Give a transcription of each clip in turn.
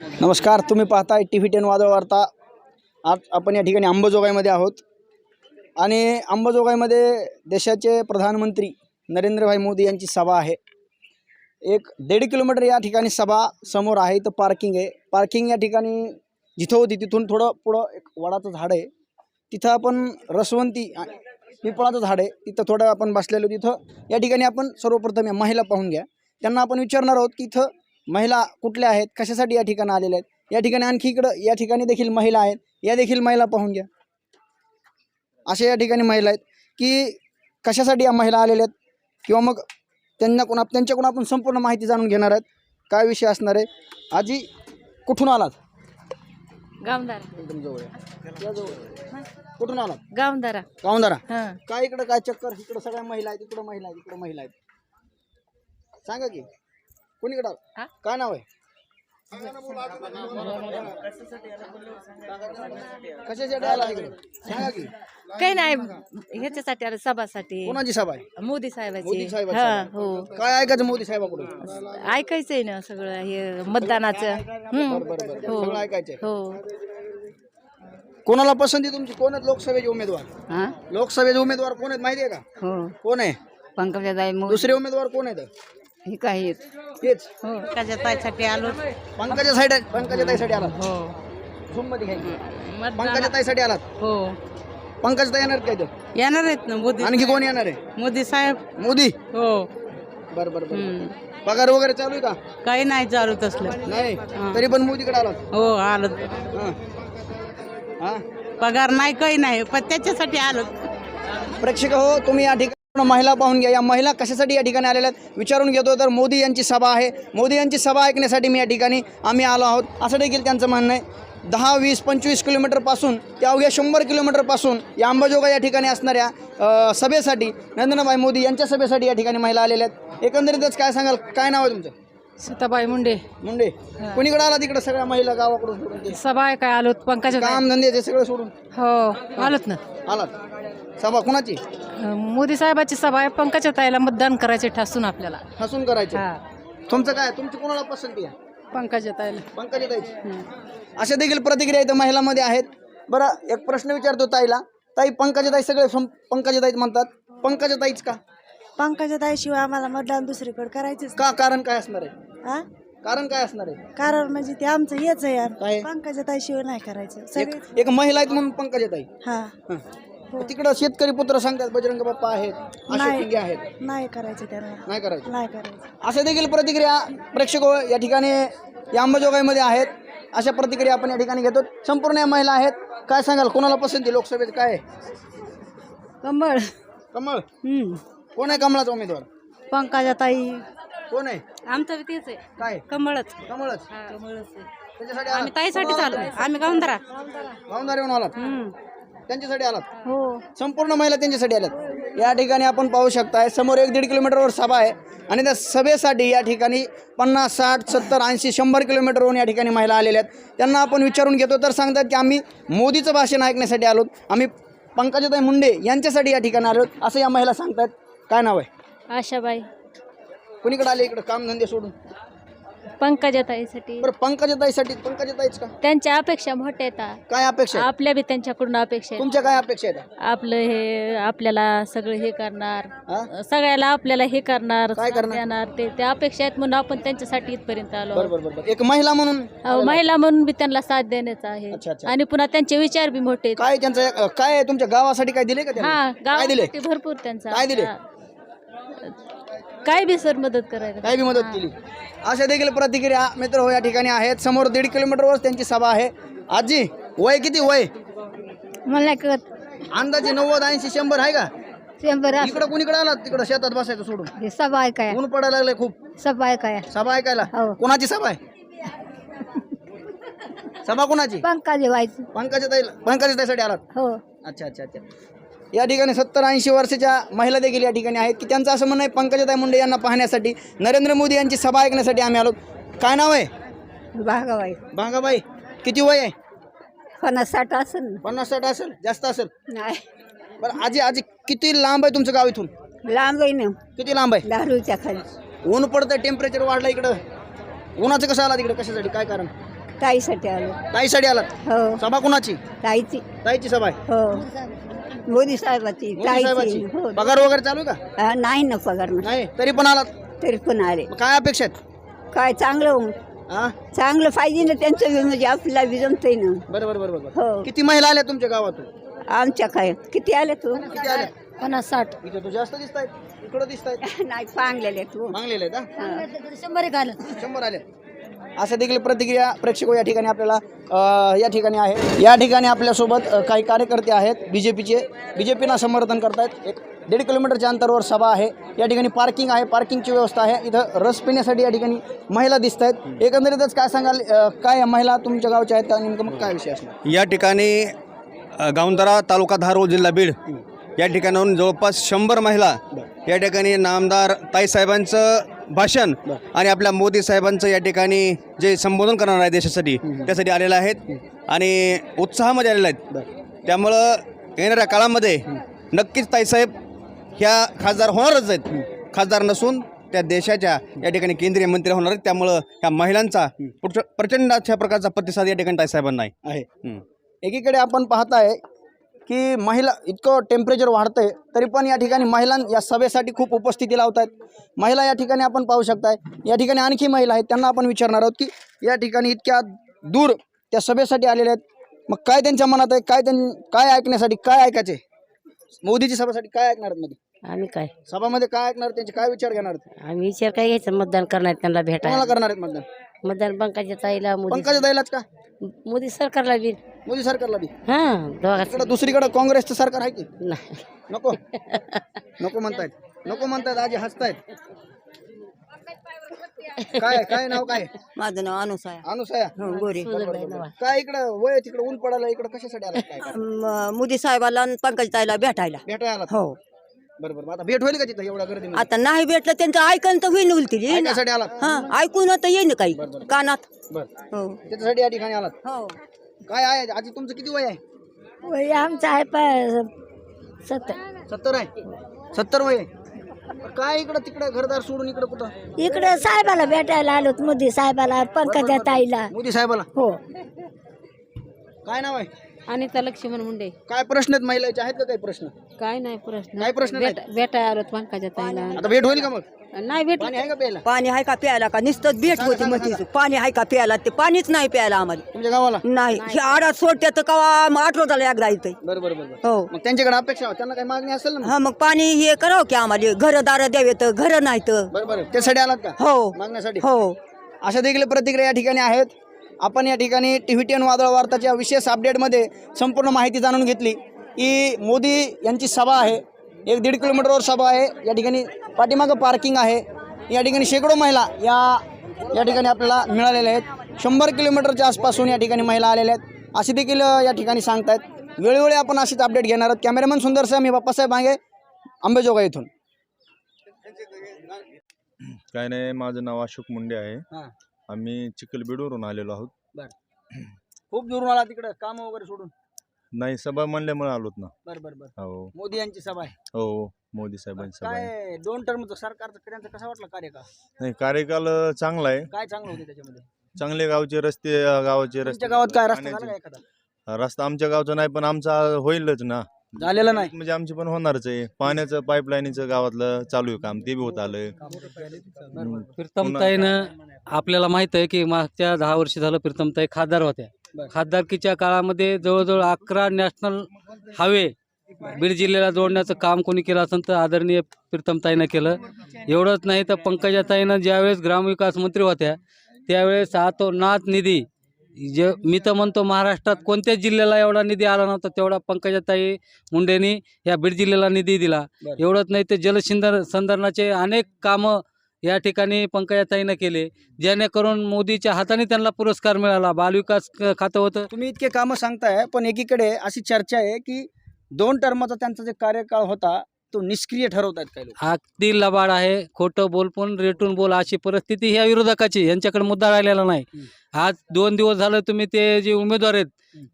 नमस्कार तुम्ही पाहताय टी व्ही टेन वादळ वार्ता. आज आपण या ठिकाणी अंबाजोगाईमध्ये आहोत. आणि अंबाजोगाईमध्ये देशाचे प्रधानमंत्री नरेंद्रभाई मोदी यांची सभा आहे. एक दीड किलोमीटर या ठिकाणी सभा समोर आहे. इथं पार्किंग आहे. पार्किंग या ठिकाणी जिथं होती तिथून थोडं पुढं एक वडाचं झाड आहे. तिथं आपण रसवंती पिपळाचं झाड आहे. तिथं थोडं आपण बसलेलो तिथं. या ठिकाणी आपण सर्वप्रथम या महिला पाहून घ्या. त्यांना आपण विचारणार आहोत की इथं महिला कुठल्या आहेत? कशासाठी या ठिकाणी आलेल्या आहेत? या ठिकाणी आणखी इकडं या ठिकाणी देखील महिला आहेत. या देखील महिला पाहून घ्या. अशा या ठिकाणी महिला आहेत की कशासाठी या महिला आलेल्या आहेत? किंवा मग त्यांना कोण त्यांच्याकडून आपण संपूर्ण माहिती जाणून घेणार आहेत. काय विषय असणार आहे? आजी कुठून आलात? गावदारा एकदम जवळ आहे. या जवळ आहे. कुठून आलात? गावदारा गावंदारा हा. काय इकडं काय चक्कर? इकडं सगळ्या महिला आहेत इकडं महिला आहेत इकडं महिला आहेत. सांगा की. कोणीकडं? हा? काय नाव आहे? कशासाठी आला तिकडे? सांगा की. काही नाही ह्याच्यासाठी आलं सभासाठी. कोणाची सभा आहे? मोदी मोदी साहेबाची साहेबाची हा सभा. हो. काय ऐकायचं मोदी साहेबाकडून? ऐकायचंय ना सगळं हे मतदानाचं. हम्म. बरं बरं हो. सगळं ऐकायचंय. हो. कोणाला पसंती तुमची? कोण आहेत लोकसभेचे उमेदवार? हा? लोकसभेचे उमेदवार कोण आहेत? माहिती आहे का? हो. कोण आहे? पंकजाताई दुसरे उमेदवार कोण आहेत? हे काही तेच. हो. पंकजाताईसाठी आलो. पंकजा साईड पंकजा ताईसाठी आलात. हो. झूममध्ये घ्यायची मतदान पंकजा ताईसाठी आलात. हो. पंकज ताई येणार काय तर येणार आहेत ना मोदी आणखी कोण येणार आहे? मोदी साहेब. मोदी? हो. बरं बरं बरं. पगार वगैरे चालू आहे का? काही नाही चालू तसलं. नाही? तरी पण मोदीकडे आलात. हो आलो. हां. हां. पगार नाही काही नाही पण त्याच्यासाठी आलो. प्रेक्षक हो तुम्ही या ठिकाणी महिला पाहून घ्या. या महिला कशासाठी या ठिकाणी आलेल्या आहेत? विचारून घेतो तर मोदी यांची सभा आहे. मोदी यांची सभा ऐकण्यासाठी मी या ठिकाणी आम्ही आलो आहोत. असं देखील त्यांचं म्हणणं आहे. दहा वीस पंचवीस किलोमीटरपासून ते अवघ्या शंभर किलोमीटरपासून या अंबाजोगा या ठिकाणी असणाऱ्या सभेसाठी नरेंद्रभाई मोदी यांच्या सभेसाठी या ठिकाणी महिला आलेल्या आहेत. एकंदरीतच काय सांगाल? काय नाव आहे तुमचं? सीताबाई मुंडे. मुंडे. कोणीकडे आला तिकडे सगळ्या महिला गावाकडून ते? सभा आहे काय? आलो पंकजा काम धंद्याचे सगळं सोडून? हो आलोत ना. आलात. सभा कुणाची? मोदी साहेबाची सभा आहे. पंकजा ताईला मतदान करायचे ठासून आपल्याला. हसून करायचे. हा. तुमचं काय? तुमची कोणाला पसंती आहे? पंकजा ताईला. पंकजाताईची अशा देखील प्रतिक्रिया इथं महिलांमध्ये आहेत. बरं एक प्रश्न विचारतो ताईला. ताई पंकजाताई सगळे सं- पंकजाताईच म्हणतात. पंकजाताईच का? पंकजाताईशिवाय आम्हाला मतदान दुसरीकडे करायचंच का? कारण काय असणार आहे? नाही. हा? कारण काय असणार आहे? कारण म्हणजे ते आमचं हेच आहे काय? यार पंकजाताईशिवाय नाही करायचं. एक सगळे एक महिला आहेत म्हणून पंकजाताई हा. हं. तिकडं शेतकरी पुत्र सांगतात बजरंग बाप्पा आहेत अशोक नाही. पिंगे आहेत. नाही करायचं त्यांना. नाही करायचं. नाही करायचं. अशा देखील प्रतिक्रिया प्रेक्षक हो या ठिकाणी या अंबाजोगाईमध्ये आहेत. अशा प्रतिक्रिया आपण या ठिकाणी घेतो. संपूर्ण या महिला आहेत. काय सांगाल कोणाला पसंती लोकसभेत काय आहे? कमळ. कमळ? कोण आहे कमळाचा उमेदवार? पंकजाताई. कोण आहे? आमचं तेच आहे. काय? कमळच. कमळच? त्याच्यासाठी आम्ही? ताईसाठी चालू आम्ही गावंदरा गावंदार येऊन आलात त्यांच्यासाठी आलात? हो. संपूर्ण महिला त्यांच्यासाठी आल्यात. या ठिकाणी आपण पाहू शकताय समोर एक दीड किलोमीटरवर सभा आहे आणि त्या सभेसाठी या ठिकाणी पन्नास साठ सत्तर ऐंशी शंभर किलोमीटरवरून या ठिकाणी महिला आलेल्या आहेत. त्यांना आपण विचारून घेतो तर सांगतात की आम्ही मोदीचं भाषण ऐकण्यासाठी आलोत आम्ही पंकजाताई मुंडे यांच्यासाठी या ठिकाणी आलो असं या महिला सांगतात काय नाव आहे? आशाबाई. कुणीकडे आले इकडं? कामधंदे सोडून. पंकजाताईसाठी बरं पंकजाताईसाठी पंकजाताईच का त्यांच्या अपेक्षा मोठ्या आहेत काय अपेक्षा? आपल्या बी त्यांच्याकडून अपेक्षा आहेत तुमच्या काय अपेक्षा आहेत आपलं हे आपल्याला सगळं हे करणार हा सगळ्याला आपल्याला हे करणार काय करणार? देणार ते त्या अपेक्षा आहेत म्हणून आपण त्यांच्यासाठी इथपर्यंत आलो बरं बरं बरं बरं एक महिला म्हणून अहो, महिला म्हणून बी त्यांना साथ देण्याचा आहे अच्छा. आणि पुन्हा त्यांचे विचार बी मोठे आहेत. काय त्यांचं अ, काय आहे तुमच्या गावासाठी काय दिले का त्यांनी? हा काय दिले गावासाठी भरपूर त्यांचा काय दिले? हा. काय बी सर मदत करायला? काय बी मदत केली. अशा देखील प्रतिक्रिया मित्र हो या ठिकाणी आहेत. समोर दीड किलोमीटरवर त्यांची सभा आहे. आजी वय किती वय? मला नाही कळत. अंदाजे नव्वद ऐंशी शंभर आहे का? शंभर इकडं कुणीकडे आलात तिकडं शेतात बसायचं सोडून. सभा आहे काय ऊन पडायला लागले खूप. सभा आहे काय सभा ऐकायला. हो. कोणाची सभा आहे? सभा कोणाची? पंकजा व्हायचं पंकजा ताई पंकजा ताईसाठी आलात? हो. अच्छा अच्छा अच्छा. या ठिकाणी सत्तर ऐंशी वर्षाच्या महिला देखील या ठिकाणी आहेत की त्यांचं असं म्हणणं आहे पंकजाताई मुंडे यांना पाहण्यासाठी नरेंद्र मोदी यांची सभा ऐकण्यासाठी आम्ही आलो. काय नाव आहे? भागाबाई. भांगाबाई किती वय आहे? पन्नास साठ असेल पन्नास साठ असेल जास्त असेल? नाही. बरं आजी आजी किती लांब आहे तुमचं गाव इथून? लांब आहे ना. किती लांब आहे? दारूच्या खाली. ऊन पडतंय टेम्परेचर वाढलं इकडं. उन्हाचं कसं आला तिकडं कशासाठी? काय कारण? ताईसाठी आलो. ताईसाठी आलात? हो. सभा कुणाची? ताईची. ताईची सभा आहे. हो. मोदी साहेबाची मोदी हो. पगार वगैरे चालू आहे का? हा, नाही ना पगार ना. नाही? तरी पण आलात. तरी पण आले. मग काय अपेक्षा आहेत? काय चांगलं हो. हा चांगलं पाहिजे ना त्यांचं बी म्हणजे आपल्याला बी जमतंय ना. बरं बरं बरं बरं हो. किती महिला आल्या तुमच्या गावातून? आमच्या काय? किती आले तू? किती आल्या? पन्नास साठ. इथे तू जास्त दिसत आहेत इकडं दिसत आहेत नाही पांगलेले तू मागलेले आहेत हा? शंभर एक आलं. शंभर आले. अशा देखील प्रतिक्रिया प्रेक्षक या ठिकाणी आपल्याला या ठिकाणी आहे या ठिकाणी आपल्यासोबत काही कार्यकर्ते आहेत बी जे पीचे बी जे पीना समर्थन करतायत. एक दीड किलोमीटरच्या अंतरावर सभा आहे. या ठिकाणी पार्किंग आहे. पार्किंगची व्यवस्था आहे. इथं रस पिण्यासाठी या ठिकाणी महिला दिसत आहेत एकंदरीतच काय सांगाल काय महिला तुमच्या गावच्या आहेत? का नेमकं मग काय विषय असणार? या ठिकाणी गावंदरा तालुका धारोळ जिल्हा बीड या ठिकाणाहून जवळपास शंभर महिला या ठिकाणी नामदार ताईसाहेबांचं भाषण आणि आपल्या मोदी साहेबांचं या ठिकाणी जे संबोधन करणार आहे देशासाठी त्यासाठी आलेले आहेत आणि उत्साहामध्ये आलेले आहेत. त्यामुळं येणाऱ्या काळामध्ये नक्कीच ताईसाहेब ह्या खासदार होणारच आहेत. खासदार नसून त्या देशाच्या या ठिकाणी केंद्रीय मंत्री होणार आहेत. त्यामुळं ह्या महिलांचा प्रच- प्रचंड अशा प्रकारचा प्रतिसाद या ठिकाणी ताईसाहेबांना आहे. एकीकडे आपण पाहताय की महिला इतकं टेम्परेचर वाढतंय तरी पण या ठिकाणी महिला या सभेसाठी खूप उपस्थिती लावत आहेत महिला या ठिकाणी आपण पाहू शकताय. या ठिकाणी आणखी महिला आहेत त्यांना आपण विचारणार आहोत की या ठिकाणी इतक्या दूर त्या सभेसाठी आलेल्या आहेत. मग काय त्यांच्या मनात आहे? काय त्यां काय ऐकण्यासाठी काय ऐकायचे? मोदीची सभेसाठी काय ऐकणार आहेत मध्ये? आम्ही काय? सभामध्ये काय ऐकणार त्यांचे काय विचार घेणार आम्ही विचार काय घ्यायचं? मतदान करणार त्यांना कोणाला भेटायला करणार आहेत मतदान? मतदान पंकजा ताईला मोदी पंकजा द्यायलाच का? मोदी सरकारला बी. मोदी सरकारला बी. हा दोघांचं. इकडं दुसरीकडे काँग्रेसचं सरकार आहे की? नाही. नको. नको म्हणतायत. नको म्हणतायत आजी हसतायत. काय काय नाव काय? माझं नाव अनुसाय. अनुसया. हो गोरे. काय इकडं वय तिकडं? ऊन पडायला इकडं कशासाठी आला काय? मोदी साहेबाला आणि पंकज ताईला भेटायला. भेटायला? हो. बरं बरं आता भेट होईल का तिथं एवढ्या गर्दी आता नाही भेटलं त्यांचं ऐकून तर होईन उलटी. येईन. ना. त्यासाठी आलात? हा ऐकून तर येईन काही. कानात. बरं. हो. त्याच्यासाठी या ठिकाणी आलात? हो. काय आहे? आजी तुमचं किती वय आहे? वय आमचं आहे पाय सत्तर. सत्तर आहे? सत्तर वय आहे? काय इकडं तिकडं घरदार सोडून इकडं कुठं? इकडे साहेबाला भेटायला आलो मोदी साहेबाला पंकजा ताईला. मोदी साहेबाला? हो. काय नाव आहे? अनिता लक्ष्मण मुंडे. काय प्रश्न आहेत महिलाचे? आहेत का काही प्रश्न? काय नाही प्रश्न. काय प्रश्न नाहीत? भेटाय आलो पंकजा ताईला. आता भेट होईल का मग? नाही भेट पाणी आहे का प्यायला? पाणी आहे का प्यायला का? नुसतं भेट होती मग पाणी आहे का प्यायला? ते पाणीच नाही प्यायला आम्हाला. तुमच्या गावाला? नाही. हे आडात सोडते तर कवा आठ रोजाला एकदा येते बरं बरं बरं बरं. हो. मग त्यांच्याकडे अपेक्षा आहे. त्यांना काही मागणी असेल ना हा मग पाणी हे करावं की आम्हाला? घरदार द्यावे तर घर नाही तर. बरं बरं. त्यासाठी आलात का? हो. मागण्यासाठी? हो. अशा देखील प्रतिक्रिया या ठिकाणी आहेत. आपण या ठिकाणी टी व्ही टेन वादळ वार्ताच्या विशेष अपडेटमध्ये संपूर्ण माहिती जाणून घेतली. की मोदी यांची सभा आहे. एक दीड किलोमीटरवर सभा आहे. या ठिकाणी पाठीमागं पार्किंग आहे. या ठिकाणी शेकडो महिला या या ठिकाणी आपल्याला मिळालेल्या आहेत. शंभर किलोमीटरच्या आसपासून या ठिकाणी महिला आलेल्या आहेत. असे देखील या ठिकाणी सांगतायत. वेळोवेळी आपण अशीच अपडेट घेणार आहोत. कॅमेरामॅन सुंदरसह मी बाप्पासाहेब मांगे आंबेजोगाई इथून. काय नाही माझं नाव अशोक मुंडे आहे. आम्ही चिखलबीडवरून आलेलो आहोत. खूप दुरून आला तिकडं कामं वगैरे सोडून? नाही सभा म्हणल्यामुळे आलोत ना. बरं बरं बरं. हो. मोदी यांची सभा आहे. हो मोदी साहेबांची सभा आहे. काय दोन टर्मचं सरकारचं त्यांचा कसा वाटला कार्यकाळ? नाही कार्यकाल अं, चांगला आहे. काय चांगलं होते त्याच्यामध्ये? चांगले गावचे रस्ते अं, गावाचे रस्ते गावात काय रस्ता झाला पाण्याचे- का एखादा? रस्ता आमच्या गावचा नाही पण आमचा होईलच ना. झालेला नाही. म्हणजे आमची पण होणारच आहे. पाण्याचं पाईपलाईनचं गावातलं चालू आहे काम ते बी होत आलं प्रीतमताईनं आपल्याला माहीत आहे की मागच्या दहा वर्ष झालं प्रीतमताई खासदार होत्या. खासदारकीच्या काळामध्ये जवळजवळ अकरा नॅशनल हायवे बीड जिल्ह्याला जोडण्याचं काम कोणी केलं असेल तर आदरणीय प्रीतमताईनं केलं. एवढंच नाही तर पंकजाताईनं ज्यावेळेस ग्रामविकास मंत्री होत्या त्यावेळेस हा तो नाथ निधी जे मी तर म्हणतो महाराष्ट्रात कोणत्याच जिल्ह्याला एवढा निधी आला नव्हता तेवढा पंकजाताई मुंडेनी या बीड जिल्ह्याला निधी दिला. एवढंच नाही तर जलसिंधर संधारणाचे अनेक कामं या ठिकाणी पंकजाताईनं केले जेणेकरून मोदीच्या हाताने त्यांना पुरस्कार मिळाला बालविकास खातं होतं तुम्ही इतके कामं सांगताय पण एकीकडे अशी चर्चा आहे की दोन टर्मचा त्यांचा जे कार्यकाळ होता तो निष्क्रिय ठरवतायत काही लोक अगदी लबाड आहे खोटं बोल पण रेटून बोल अशी परिस्थिती ह्या विरोधकाची यांच्याकडे मुद्दा राहिलेला नाही. आज दोन दिवस झालं तुम्ही ते जे उमेदवार आहेत.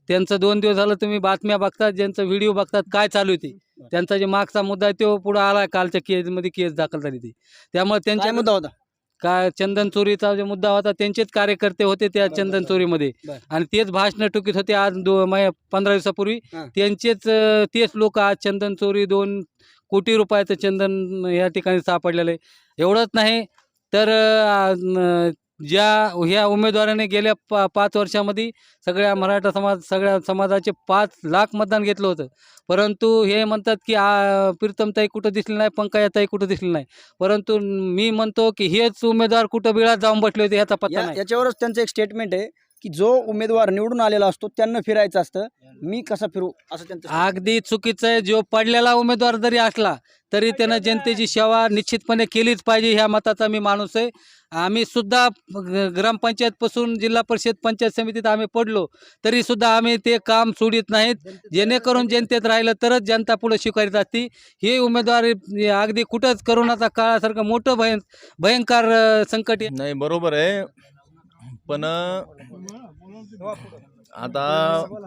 त्यांचं दोन दिवस झालं तुम्ही बातम्या बघतात ज्यांचं व्हिडिओ बघतात काय चालू आहे ते त्यांचा जे मागचा मुद्दा आहे तो पुढे आला कालच्या केसमध्ये केस दाखल झाली ती त्यामुळे काय त्यांच्या मुद्दा होता का चंदन चोरीचा जो मुद्दा होता त्यांचेच कार्यकर्ते होते त्या चंदन. चोरीमध्ये. आणि तेच भाषणं टुकीत होते आज पंधरा दिवसापूर्वी. त्यांचेच तेच लोक आज चंदन चोरी दोन कोटी रुपयाचं चंदन या ठिकाणी सापडलेलं आहे. एवढंच नाही तर ज्या ह्या उमेदवाराने गेल्या पा पाच वर्षामध्ये सगळ्या मराठा समाज सगळ्या समाजाचे पाच लाख मतदान घेतलं होतं. परंतु हे म्हणतात की आ, प्रीतमताई कुठं दिसली नाही पंकजाताई कुठं दिसली नाही. परंतु मी म्हणतो की हेच उमेदवार कुठं बिळात जाऊन बसले होते ह्याचा पत्ता याच्यावरच त्यांचं एक स्टेटमेंट आहे. की जो उमेदवार निवडून आलेला असतो त्यांना फिरायचं असतं. मी कसं फिरू असं त्यांचं अगदी चुकीचं आहे. जो पडलेला उमेदवार जरी असला तरी त्यानं जनतेची सेवा निश्चितपणे केलीच पाहिजे ह्या मताचा मी माणूस आहे. आम्ही सुद्धा ग्रामपंचायतपासून जिल्हा परिषद पंचायत समितीत आम्ही पडलो तरी सुद्धा आम्ही ते काम सोडित नाहीत. जेणेकरून जनतेत राहिलं तरच जनता पुढे स्वीकारित असती. हे उमेदवार हे अगदी कुठंच करोनाचा काळासारखं मोठं भयं भयंकर संकट. नाही बरोबर आहे. पण आता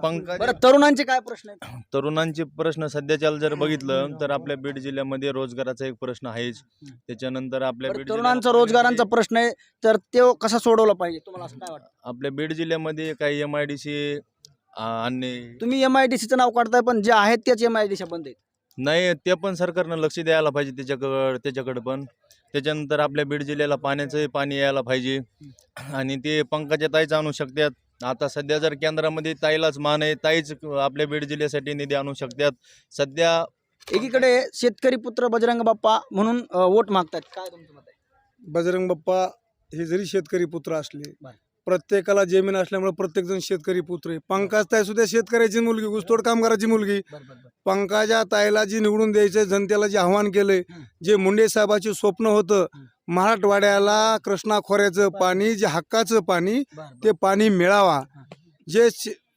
पंकज बरं तरुणांचे काय प्रश्न आहेत? तरुणांचे प्रश्न सध्याच्याला जर बघितलं तर आपल्या बीड जिल्ह्यामध्ये रोजगाराचा एक प्रश्न आहेच. त्याच्यानंतर आपल्या बरं, बीड तरुणांचा रोजगारांचा प्रश्न आहे तर तो कसा सोडवला पाहिजे? तुम्हाला असं काय वाटतं? आपल्या बीड जिल्ह्यामध्ये काही एम आय डी सी आणि तुम्ही एम आय डी सीचं नाव काढताय पण जे आहेत त्याच एम आय डी सी बंद आहेत. नाही ते पण सरकारनं लक्ष द्यायला पाहिजे त्याच्याकडं त्याच्याकडं पण. त्याच्यानंतर आपल्या बीड जिल्ह्याला पाण्याचंही पाणी यायला पाहिजे. आणि ते पंकजा ताईच आणू शकतात. आता सध्या जर केंद्रामध्ये ताईलाच मान आहे ताईच आपल्या बीड जिल्ह्यासाठी निधी आणू शकतात. सध्या एकीकडे शेतकरी पुत्र बजरंग बाप्पा म्हणून अ, वोट मागतात काय तुमचं मत आहे? बजरंग बाप्पा हे जरी शेतकरी पुत्र असले बर. प्रत्येकाला जमीन असल्यामुळे प्रत्येक जण शेतकरी पुत्र आहे. पंकज ताई सुद्धा शेतकऱ्याची मुलगी ऊसतोड कामगाराची मुलगी. पंकजा ताईला जी निवडून द्यायचं जनतेला जे आव्हान केलंय हं. जे मुंडे साहेबाचे स्वप्न होतं मराठवाड्याला कृष्णा खोऱ्याचं पाणी जे हक्काचं पाणी ते पाणी मिळावा. जे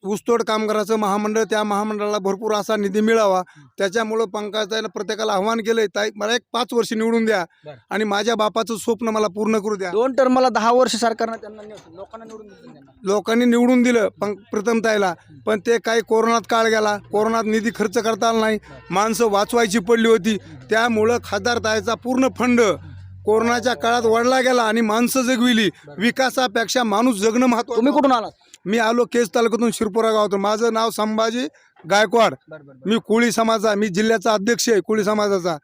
ऊसतोड कामगाराचं महामंडळ त्या महामंडळाला भरपूर असा निधी मिळावा. त्याच्यामुळं पंकजाताईनं प्रत्येकाला आव्हान केलंय ताई मला एक पाच वर्ष निवडून द्या. आणि माझ्या बापाचं स्वप्न मला पूर्ण करू द्या. दोन टर्मला दहा वर्ष सरकारनं त्यांना निवडून- लोकांना निवडून दिलं. त्यांना. लोकांनी निवडून दिलं पण प्रथम ताईला. पण ते काही कोरोनात काळ गेला. कोरोनात निधी खर्च करता आला नाही. माणसं वाचवायची पडली होती. त्यामुळं खासदार ताईचा पूर्ण फंड कोरोनाच्या काळात वडला गेला आणि माणसं जगविली. विकासापेक्षा माणूस जगणं तुम्ही महत्वाचं कुठून आलात? मी आलो केस तालुक्यातून शिरपुरा गावातून. माझं नाव संभाजी गायकवाड. मी कोळी समाजा मी जिल्ह्याचा अध्यक्ष आहे कोळी समाजाचा.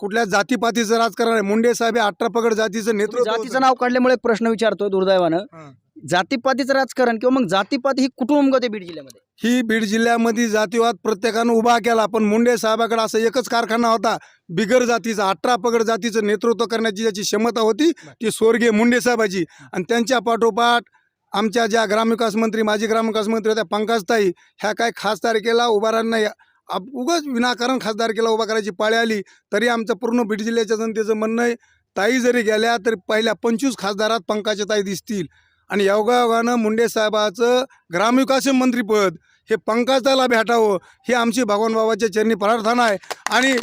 कुठल्या जातीपातीचं राजकारण आहे? मुंडे साहेब हे अठरा पगड जातीचं नेतृत्व जातीचं. नाव काढल्यामुळे एक प्रश्न विचारतोय दुर्दैवानं. जातीपातीचं राजकारण किंवा मग जातीपाती ही कुठून उमगते बीड जिल्ह्यामध्ये? ही बीड जिल्ह्यामध्ये जातीवाद प्रत्येकानं उभा केला पण मुंडे साहेबाकडे असं एकच कारखाना होता बिगर जातीचा अठरा पगड जातीचं नेतृत्व करण्याची ज्याची क्षमता होती ती स्वर्गीय मुंडे साहेबाची. आणि त्यांच्या पाठोपाठ आमच्या ज्या ग्रामविकास मंत्री माजी ग्रामविकास मंत्री होत्या पंकजताई ह्या काय खासदारकीला उभा नाही. आप- उगाच विनाकारण खासदारकीला उभा करायची पाळी आली तरी आमचं पूर्ण बीड जिल्ह्याच्या जनतेचं म्हणणं आहे ताई जरी गेल्या तरी पहिल्या पंचवीस खासदारात पंकजा ताई दिसतील. आणि योगायोगानं मुंडे साहेबाचं ग्रामविकास मंत्रीपद हे पंकजताला भेटावं ही आमची भगवान बाबाच्या चरणी प्रार्थना आहे. आणि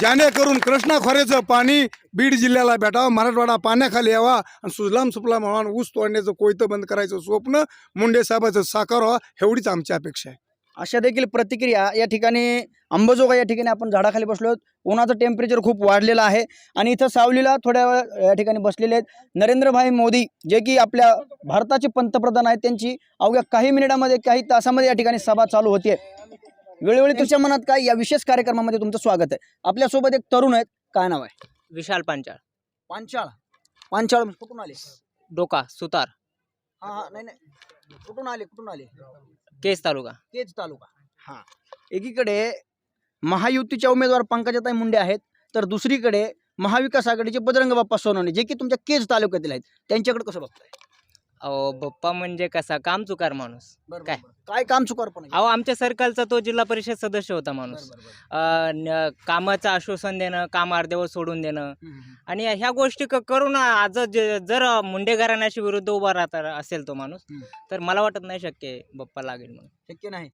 जेणेकरून कृष्णा खोऱ्याचं पाणी बीड जिल्ह्याला भेटावं मराठवाडा पाण्याखाली यावा आणि सुजलाम सुफलाम म्हणून ऊस तोडण्याचं कोयतं बंद करायचं स्वप्न मुंडे साहेबाचं साकार व्हावं एवढीच आमची अपेक्षा आहे. अशा देखील प्रतिक्रिया या ठिकाणी अंबाजोगा या ठिकाणी आपण झाडाखाली बसलो आहोत. उन्हाचं टेम्परेचर खूप वाढलेलं आहे. आणि इथं सावलीला थोड्या वेळ या ठिकाणी बसलेले आहेत. नरेंद्रभाई मोदी जे की आपल्या भारताचे पंतप्रधान आहेत त्यांची अवघ्या काही मिनिटामध्ये काही तासामध्ये या ठिकाणी सभा चालू होते वेळोवेळी तुमच्या मनात काय या विशेष कार्यक्रमामध्ये तुमचं स्वागत आहे. आपल्यासोबत एक तरुण आहेत. काय नाव आहे? विशाल पांचाळ. पांचाळ. पांचाळ म्हणजे कुठून आले? डोका सुतार. हा हा नाही नाही. कुठून आले कुठून आले? केस तालुका. केज तालुका. हा. एकीकडे महायुतीच्या उमेदवार पंकजाताई मुंडे आहेत. तर दुसरीकडे महाविकास आघाडीचे बजरंग बाप्पा सोनवणे जे की तुमच्या केज तालुक्यातील आहेत. त्यांच्याकडे कसं बघताय? अहो बप्पा म्हणजे कसा? काम चुकार माणूस. काय? काय काम चुकारपण अहो आमच्या सर्कलचा तो जिल्हा परिषद सदस्य होता माणूस. अ, न- कामाचं आश्वासन देणं काम अर्ध्यावर सोडून देणं. आणि ह्या गोष्टी क- करून आज ज- जर मुंडे घराण्याशी विरुद्ध उभा राहता असेल तो माणूस हम्म. तर मला वाटत नाही शक्य आहे बप्पा लागेल म्हणून. शक्य नाही?